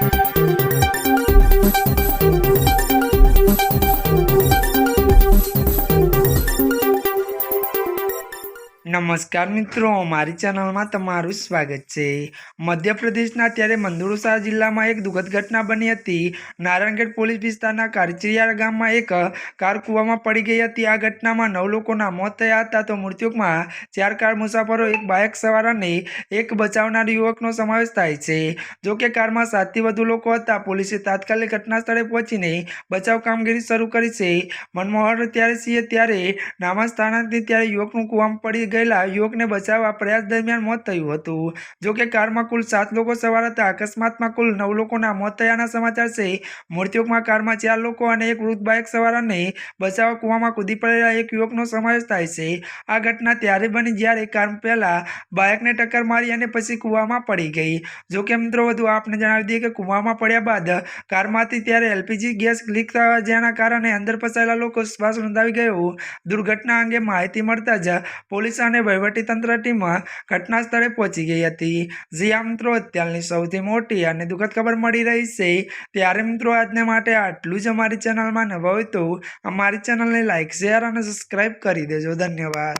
Thank you. નમસ્કાર મિત્રો, મારી ચેનલમાં તમારું સ્વાગત છે. મધ્યપ્રદેશના ત્યારે મંદુરસા જિલ્લામાં એક દુઃખદ ઘટના બની હતી. નારાયણગઢ પોલીસ વિસ્તારના કારચિરિયા ગામમાં એક કાર કૂવામાં પડી ગઈ હતી. આ ઘટનામાં નવ લોકોના મોત થયા હતા તો મૃત્યુકમાં ચાર કાર મુસાફરો, એક બાઇક સવાર અને એક બચાવનાર યુવકનો સમાવેશ થાય છે. જો કે કારમાં સાતથી વધુ લોકો હતા. પોલીસે તાત્કાલિક ઘટના સ્થળે પહોંચીને બચાવ કામગીરી શરૂ કરી છે. મનમોહન ત્યારે સિંહે ત્યારે નામા સ્થાનાંતરિત, ત્યારે યુવકનું કૂવામાં પડી ગયેલા યુવકને બચાવવા પ્રયાસ દરમિયાન મોત થયું હતું. જો કે કારમાં કુલ સાત લોકો સવાર હતા. અકસ્માતમાં કુલ નવ લોકોના મોત થયાના સમાચાર છે. મૃત્યુકમાં કારમાં ચાર લોકો અને એક વૃદ્ધ બાઇક સવાર અને બચાવવા કૂવામાં કૂદી પડેલા એક યુવકનો સમાવેશ થાય છે. આ ઘટના ત્યારે બની જ્યારે કાર પહેલા બાઇકને ટક્કર મારી અને પછી કૂવામાં પડી ગઈ. જો કે મિત્રો, વધુ આપને જણાવી દઈએ કે કૂવામાં પડ્યા બાદ કારમાંથી ત્યારે એલપીજી ગેસ લીક થવા જેના કારણે અંદર ફસાયેલા લોકો શ્વાસ નોંધાવી ગયો. દુર્ઘટના અંગે માહિતી મળતા જ પોલીસ અને વહીવટીતંત્ર ટીમ ઘટના સ્થળે પહોંચી ગઈ હતી. જ્યાં મિત્રો, અત્યારની સૌથી મોટી અને દુઃખદ ખબર મળી રહી છે. ત્યારે મિત્રો, આજને માટે આટલું જ અમારી ચેનલમાં નવા હોય તો અમારી ચેનલને લાઇક શેર અને સબસ્ક્રાઈબ કરી દેજો. ધન્યવાદ.